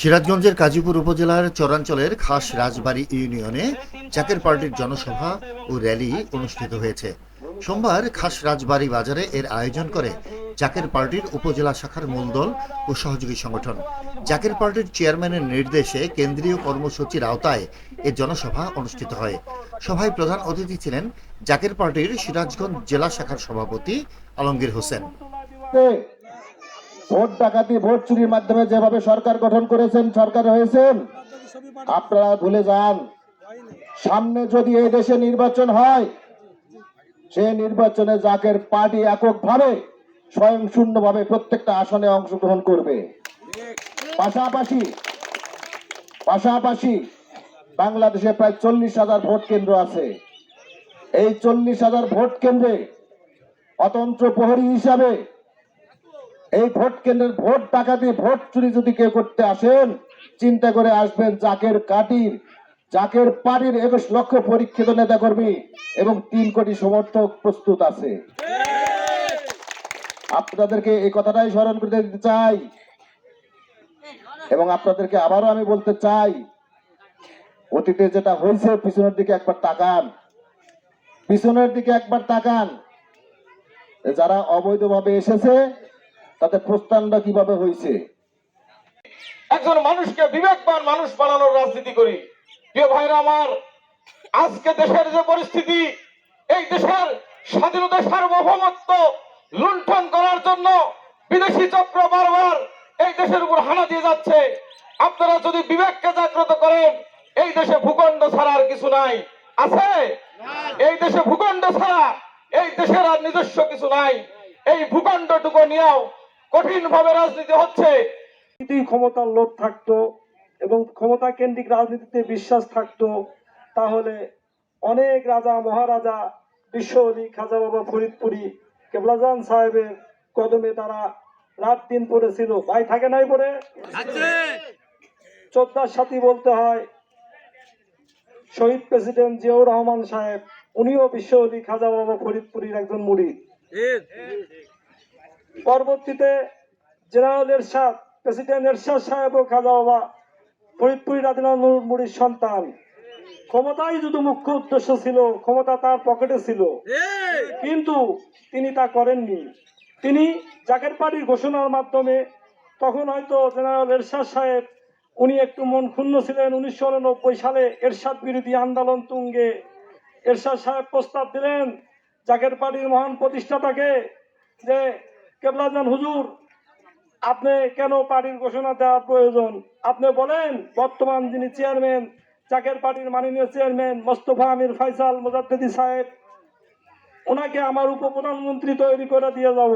সিরাজগঞ্জের কাজীপুর উপজেলার চরাঞ্চলের খাস রাজবাড়ী ইউনিয়নে জাকের পার্টির জনসভা ও র্যালি অনুষ্ঠিত হয়েছে। সোমবার খাস রাজবাড়ী বাজারে এর আয়োজন করে জাকের পার্টির উপজেলা শাখার মূলদল ও সহযোগী সংগঠন। জাকের পার্টির চেয়ারম্যানের নির্দেশে কেন্দ্রীয় কর্মসূচির আওতায় এ জনসভা অনুষ্ঠিত হয়। সভায় প্রধান অতিথি ছিলেন জাকের পার্টির সিরাজগঞ্জ জেলা শাখার সভাপতি আলমগীর হোসেন। ভোট ডাকাতি, ভোট চুরির মাধ্যমে যেভাবে সরকার গঠন করেছেন, সরকার হয়েছেন, আপনারা ভুলে যান। সামনে যদি এই দেশে নির্বাচন হয়, সে নির্বাচনে জাকের পার্টি এককভাবে স্বয়ং শূন্যভাবে প্রত্যেকটা আসনে অংশগ্রহণ করবে। পাশাপাশি পাশাপাশি বাংলাদেশে প্রায় চল্লিশ হাজার ভোট কেন্দ্র আছে। এই চল্লিশ হাজার ভোট কেন্দ্রে অতন্ত্র প্রহরী হিসাবে এই ভোট কেন্দ্রের ভোট ডাকাতি, ভোট চুরি যদি কেউ করতে আসেন, চিন্তা করে আসবেন জাকের কাটির, জাকের পার্টির একুশ লক্ষ পরীক্ষিত নেতা কর্মী এবং তিন কোটি সমর্থক প্রস্তুত আছে। আপনাদেরকে এই কথাটাই স্মরণ করে দিতে চাই এবং আপনাদেরকে আবারও আমি বলতে চাই, অতীতে যেটা হয়েছে, পিছনের দিকে একবার তাকান। পিছনের দিকে একবার তাকান। যারা অবৈধভাবে এসেছে তাদের প্রস্থানটা কীভাবে হয়েছে একজন মানুষকে বিবেকবান মানুষ বানানোর রাজনীতি করি। প্রিয় ভাইরা আমার, আজকে দেশের যে পরিস্থিতি, এই দেশের স্বাধীনতা সার্বভৌমত্ব লুণ্ঠন করার জন্য বিদেশি চক্র বারবার এই দেশের উপর হানা দিয়ে যাচ্ছে। আপনারা যদি বিবেককে জাগ্রত করেন, এই দেশে ভূখণ্ড ছাড়া আর কিছু নাই। আছে? এই দেশে ভূখণ্ড ছাড়া এই দেশের আর নিজস্ব কিছু নাই। এই ভূখণ্ডটুকু নিয়েও কঠিন ভাবে রাজনীতি হচ্ছে। ক্ষমতার লোভ থাকতো এবং ক্ষমতা কেন্দ্রিক রাজনীতিতে বিশ্বাস থাকতো তাহলে অনেক রাজা মহারাজা বিশ্বলী খাজা বাবা ফরিদপুরি কেবলাজান সাহেবের কদমে তারা রাত দিন পড়েছিল। ভাই থাকে নাই পড়ে চোদ্দার সাথী বলতে হয় শহীদ প্রেসিডেন্ট জিয়াউর রহমান সাহেব উনিও বিশ্বলী খাজা বাবা ফরিদপুরীর একজন মুড়ি। পরবর্তীতে জেনারেল এরশাদ প্রেসিডেন্ট এরশাদ সাহেব ও খাজা বাবা ফরিদপুরি রাদিনানুর মুড়ির সন্তান। ক্ষমতাই যদি মুখ্য উদ্দেশ্য ছিল ক্ষমতা তার পকেটে ছিল। কিন্তু তিনি তা করেননি। তিনি জাকের পার্টির ঘোষণার মাধ্যমে তখন হয়তো জেনারেল এরশাদ সাহেব উনি একটু মন ক্ষুণ্ণ ছিলেন উনিশশো উননব্বই সালে এরশাদ বিরোধী আন্দোলন তুঙ্গে। এরশাদ সাহেব প্রস্তাব দিলেন জাকের পার্টির মহান প্রতিষ্ঠাতাকে যে কেবলাজান হুজুর, আপনি কেন পার্টির ঘোষণা দেওয়ার প্রয়োজন? আপনি বলেন, বর্তমান যিনি চেয়ারম্যান, চাকের পার্টির মাননীয় চেয়ারম্যান, মোস্তফা আমির ফাইসাল মোজাদ্দেদি সাহেব, ওনাকে আমার উপপ্রধানমন্ত্রী তৈরি করে দিয়ে যাব।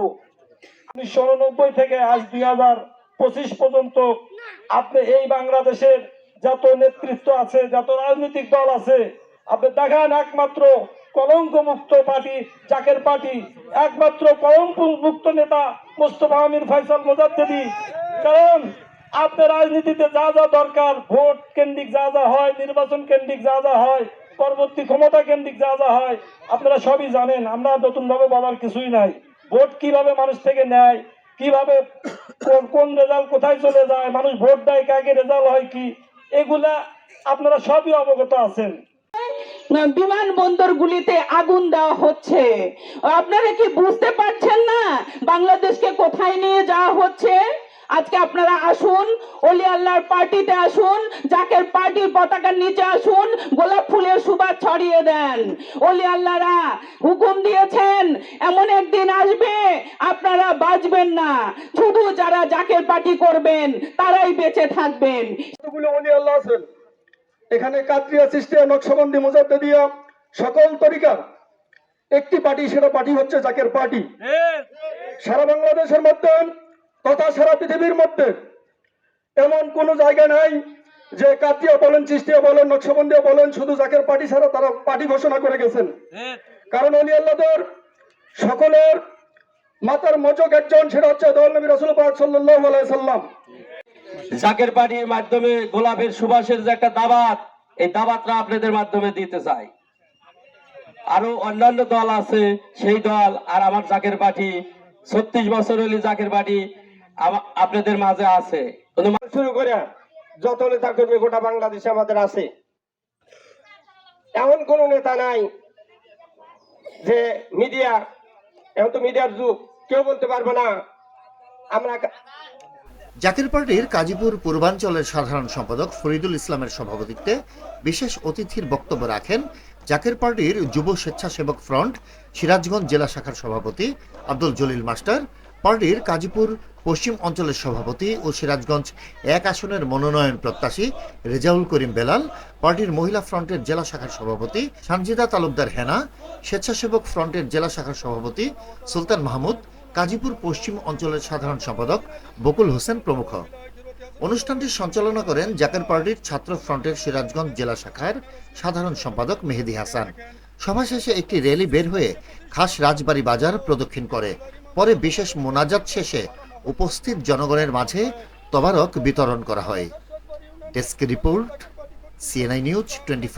উনিশশো উননব্বই থেকে আজ দুই হাজার পঁচিশ পর্যন্ত আপনি এই বাংলাদেশের যত নেতৃত্ব আছে, যত রাজনৈতিক দল আছে, আপনি দেখান একমাত্র কলঙ্ক মুক্ত পার্টি, জাকের পার্টি, একমাত্র কলঙ্ক মুক্ত নেতা মোস্তফা আমির ফয়সাল মোজাদ্দেদি। কারণ আপনার রাজনীতিতে যা যা দরকার, ভোট কেন্দ্রিক যা যা হয়, নির্বাচন কেন্দ্রিক যা যা হয়, পরবর্তী ক্ষমতা কেন্দ্রিক যা যা হয়, আপনারা সবই জানেন, আমরা নতুন ভাবে বলার কিছুই নাই। ভোট কীভাবে মানুষ থেকে নেয়, কীভাবে কোন কোন রেজাল্ট কোথায় চলে যায়, মানুষ ভোট দেয়, কাকে রেজাল্ট হয় কি, এগুলা আপনারা সবই অবগত আছেন। বিমানবন্দরগুলিতে আগুন দেওয়া হচ্ছে। আপনারা কি বুঝতে পারছেন না বাংলাদেশকে কোথায় নিয়ে যাওয়া হচ্ছে? আজকে আপনারা আসুন, অলি আল্লাহর পার্টিতে আসুন, জাকের পার্টির পতাকার নিচে আসুন, গোলাপ ফুলের সুবাস ছড়িয়ে দেন। অলি আল্লাহরা হুকুম দিয়েছেন, এমন একদিন আসবে, আপনারা বাঁচবেন না। শুধু যারা জাকের পার্টি করবেন, তারাই বেঁচে থাকবেন। অলি আল্লাহ আছেন। এখানে কাত্রিয়া সিস্টেম, নকশবন্দি, মুজাদ্দিদিয়া, সকল তরিকার একটি পার্টি, সেটা পার্টি হচ্ছে জাকের পার্টি। সারা বাংলাদেশের মধ্যে তথা সারা পৃথিবীর মধ্যে এমন কোন জায়গা নাই যে কাতিয়া বলেন চিস্তিয়া বলেন, নকশবন্দিয়া বলেন, শুধু জাকের পার্টি ছাড়া তারা পার্টি ঘোষণা করে গেছেন। কারণ অলি আল্লাহদের সকলের মাতার মজক একজন, সেটা হচ্ছে দল নবী রসুল পাক সাল্লাল্লাহু আলাইহি সাল্লাম। জাকের পার্টির মাধ্যমে গোলাপের সুবাসের যে একটা দাবাত, এই দাবাতটা আপনাদের মাধ্যমে দিতে চাই। আরও অন্যান্য দল আছে, সেই দল আর আমার জাকের পার্টি ছত্রিশ বছর হলে জাকের পার্টি আপনাদের মাঝে আছে। শুরু করে, যত নেতা কর্মী গোটা বাংলাদেশে আমাদের আছে। এমন কোন নেতা নাই যে মিডিয়া এখন তো মিডিয়ার যুগ, কেউ বলতে পারবে না। আমরা জাকের পার্টির কাজীপুর পূর্বাঞ্চলের সাধারণ সম্পাদক ফরিদুল ইসলামের সভাপতিত্বে বিশেষ অতিথির বক্তব্য রাখেন জাকের পার্টির যুব স্বেচ্ছাসেবক ফ্রন্ট সিরাজগঞ্জ জেলা শাখার সভাপতি আব্দুল জলিল মাস্টার, পার্টির কাজীপুর পশ্চিম অঞ্চলের সভাপতি ও সিরাজগঞ্জ এক আসনের মনোনয়ন প্রত্যাশী রেজাউল করিম বেলাল, পার্টির মহিলা ফ্রন্টের জেলা শাখার সভাপতি সানজিদা তালুকদার হেনা, স্বেচ্ছাসেবক ফ্রন্টের জেলা শাখার সভাপতি সুলতান মাহমুদ কাজীপুর পশ্চিম অঞ্চলের সাধারণ সম্পাদক বকুল হোসেন প্রমুখ। অনুষ্ঠানটি সঞ্চালনা করেন জাকের পার্টির ছাত্র ফ্রন্টের সিরাজগঞ্জ জেলা শাখার সাধারণ সম্পাদক মেহেদি হাসান। সভা শেষে একটি র্যালি বের হয়ে খাস রাজবাড়ী বাজার প্রদক্ষিণ করে। পরে বিশেষ মোনাজাত শেষে উপস্থিত জনগণের মাঝে তবারক বিতরণ করা হয়। Desk report, CNI news twenty